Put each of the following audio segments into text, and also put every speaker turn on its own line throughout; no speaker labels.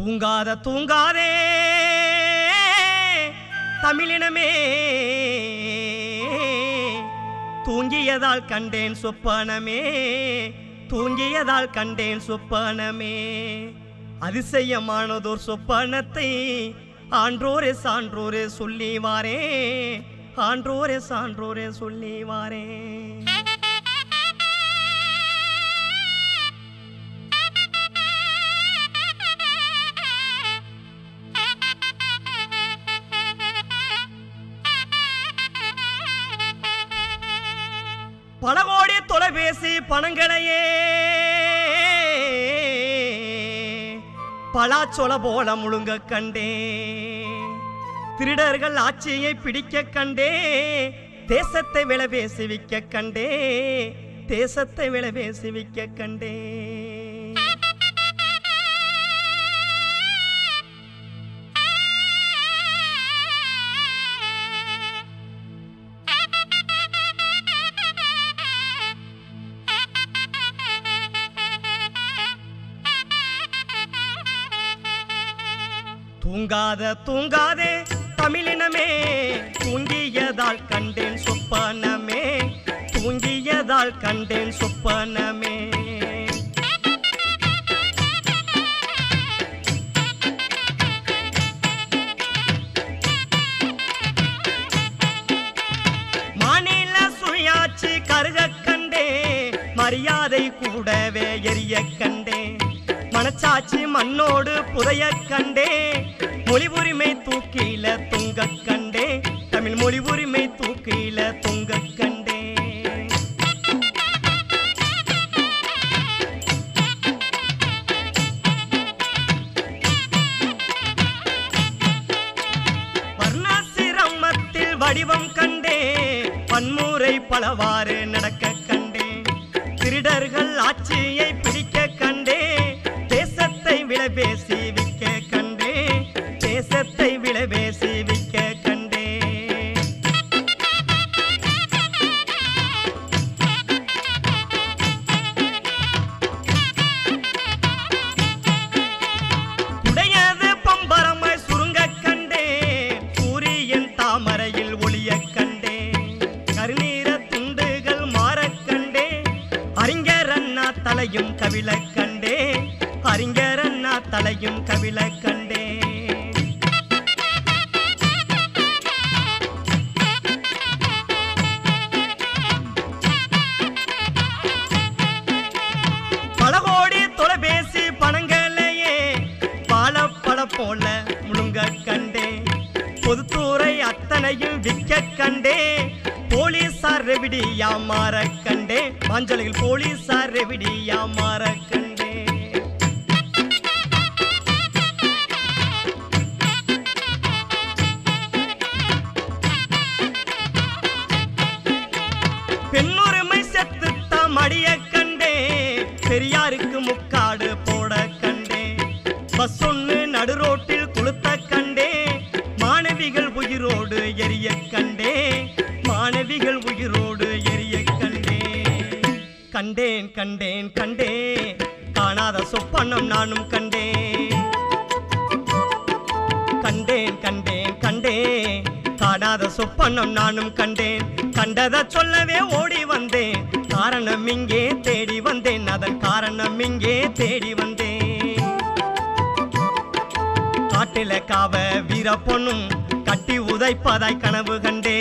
தூங்காத தூங்காதே. தமிழினமே. தூங்கியதால் கண்டேன் சொப்பனமே. தூங்கியதால் கண்டேன் சொப்பனமே. அதிசயமானதோர் சொப்பனத்தை ஆன்றோரே சான்றோரே சொல்லி வாரே. ஆன்றோரே சான்றோரே சொல்லி வாரே. பல கோடி தொலைபேசி பணங்களையே. பலாச்சொல போல முழுங்க கண்டே. திருடர்கள் ஆட்சியை பிடிக்க கண்டே. தேசத்தை விளவேசி விக்க கண்டே. தேசத்தை விளவேசி விக்க கண்டே. தூங்காத தூங்காதே தமிழினமே. தூங்கியதால் கண்டேன் சொப்பனமே. தூங்கியதால் கண்டேன் சொப்பனமே. மாநில சுயாட்சி கருக கண்டே. மரியாதை கூடவே எரிய கண்டேன் மனச்சாட்சி மண்ணோடு புதைய கண்டே. மொழி உரிமை தூக்கில தொங்க கண்டே. தமிழ் மொழி உரிமை தூக்கில தொங்க கண்டே. வர்ணாசிரமத்தில் வடிவம் கண்டே. பன்முறை பலவாறு நடக்க கண்டே. திருடர்கள் ஆட்சியை பிடிக்க தேசத்தை தலையும் கவிழ கண்டே பலகோடி தொலைபேசி பணங்களையே பாலப்பட போல முழுங்க கண்டே பொதுத்துறை அத்தனையும் விற்க கண்டே போலீசார் ரெவிடியா மாற கண்டே பாஞ்சலில் போலீசார் ரெவிடியா மாற பஸ் ஒண்ணு நடு ரோட்டில் குளுத்த கண்டே. மாணவிகள் உயிரோடு எரிய கண்டே. மாணவிகள் உயிரோடு எரிய கண்டே. கண்டேன் கண்டேன் கண்டே. காணாத சொப்பனம் நானும் கண்டேன் கண்டேன் கண்டேன் கண்டேன் காணாத சொப்பனம் நானும் கண்டேன். கண்டதை சொல்லவே ஓடி வந்தேன். காரணம் இங்கே தேடி வந்தேன். அதன் காரணம் இங்கே காவ வீர பொண்ணும் கட்டி உதைப்பதாய் கனவு கண்டே.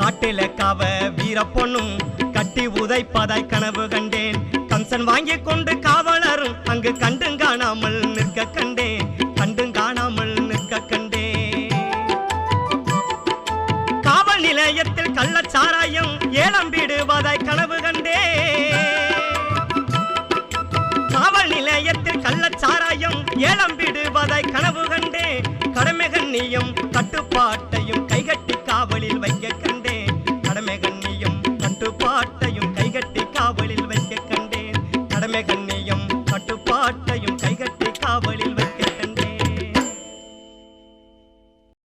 காட்டில காவ வீர பொண்ணும் கட்டி உதைப்பதாய் கனவு கண்டேன். கம்சன் வாங்கி கொண்டு காவலரும் அங்கு கண்டும் காணாமல் நிற்க கண்டேன் கண்டும் காணாமல் நிற்க கண்டேன் காவல் நிலையத்தில் கள்ளச்சாராயம் காவல்